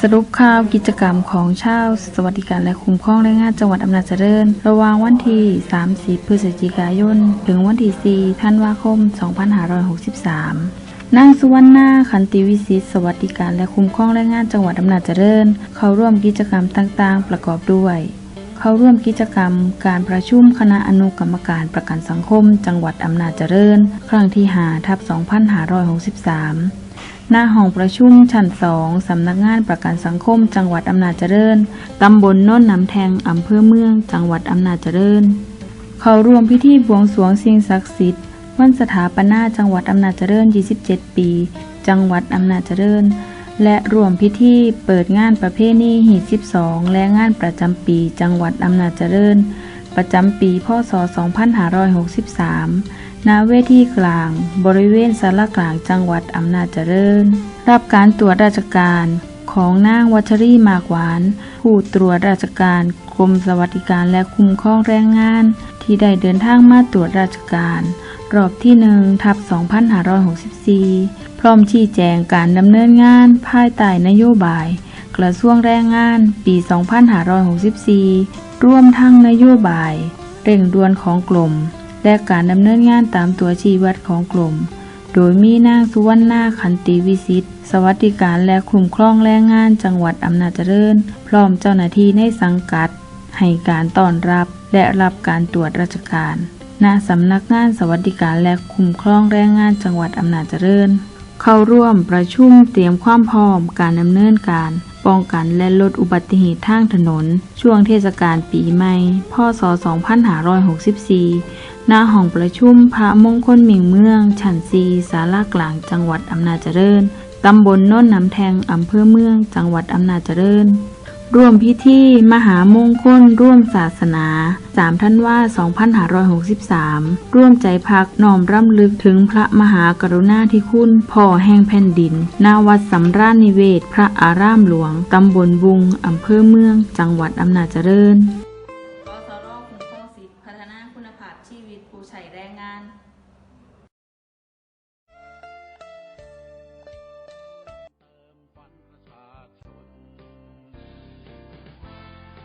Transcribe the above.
สรุปข่าวกิจกรรมของชาวสวัสดิการและคุ้มครองแรงงานจังหวัดอำนาจเจริญ ระหว่างวันที่ 30 พฤศจิกายน ถึงวันที่ 4 ธันวาคม 2563 นางสุวรรณาขันติวิสิตสวัสดิการและคุ้มครองแรงงานจังหวัดอำนาจเจริญ เข้าร่วมกิจกรรมต่างๆ ประกอบด้วย เข้าร่วมกิจกรรม การประชุมคณะอนุกรรมการประกันสังคม จังหวัดอำนาจเจริญ ครั้งที่5ทับ2563 หน้าห้องประชุมชั้นสองสำนักงานประกันสังคม จังหวัดอำนาจเจริญ ตำบลโน้นน้ำแทงอำเภอเมือง จังหวัดอำนาจเจริญ เขารวมพิธีบวงสรวงสิ่งศักดิ์สิทธิ์วันสถาปนาจังหวัดอำนาจเจริญ 27 ปี จังหวัดอำนาจเจริญ และรวมพิธีเปิดงานประเพณีหีด12 และงานประจำปี จังหวัดอำนาจเจริญ ประจำปี พศ 2563 ณเวทีกลาง บริเวณสารกลางจังหวัดอำนาจเจริญ รับการตรวจราชการของนางวัชรีมากหวาน ผู้ตรวจราชการกรมสวัสดิการและคุ้มครองแรงงาน ที่ได้เดินทางมาตรวจราชการ รอบที่หนึ่งทับ 2564 พร้อมชี้แจงการดำเนินงาน ภายใต้นโยบาย กระทรวงแรงงาน ปี 2564 ร่วมทั้งนโยบาย เร่งด่วนของกลม และการดำเนินงานตามตัวชี้วัดของกลุ่ม โดยมีนางสุวรรณาขันติวิสิทธิ์สวัสดิการและคุ้มครองแรงงานจังหวัดอำนาจเจริญ พร้อมเจ้าหน้าที่ในสังกัด ให้การต้อนรับและรับการตรวจราชการณสำนักงานสวัสดิการและคุ้มครองแรงงานจังหวัดอำนาจเจริญ เข้าร่วมประชุมเตรียมความพร้อมการดำเนินการ ป้องกันและลดอุบัติเหตุทางถนน ช่วงเทศกาลปีใหม่ พศ 2564 หน้าห้องประชุมพระมงคลหมิงเมือง ฉันซีสารากลางจังหวัดอำนาจเจริญ ตำบลน้นน้ำแทงอำเภอเมือง จังหวัดอำนาจเจริญ ร่วมพิธีมหามงคล ร่วมศาสนา3ท่านว่า 2563 ร่วมใจพักน้อมรำลึกถึงพระมหากรุณาธิคุณพ่อแห่งแผ่นดินณวัดสำราญนิเวศ พระอารามหลวง ตำบลบุง อำเภอเมือง จังหวัดอำนาจเจริญ ก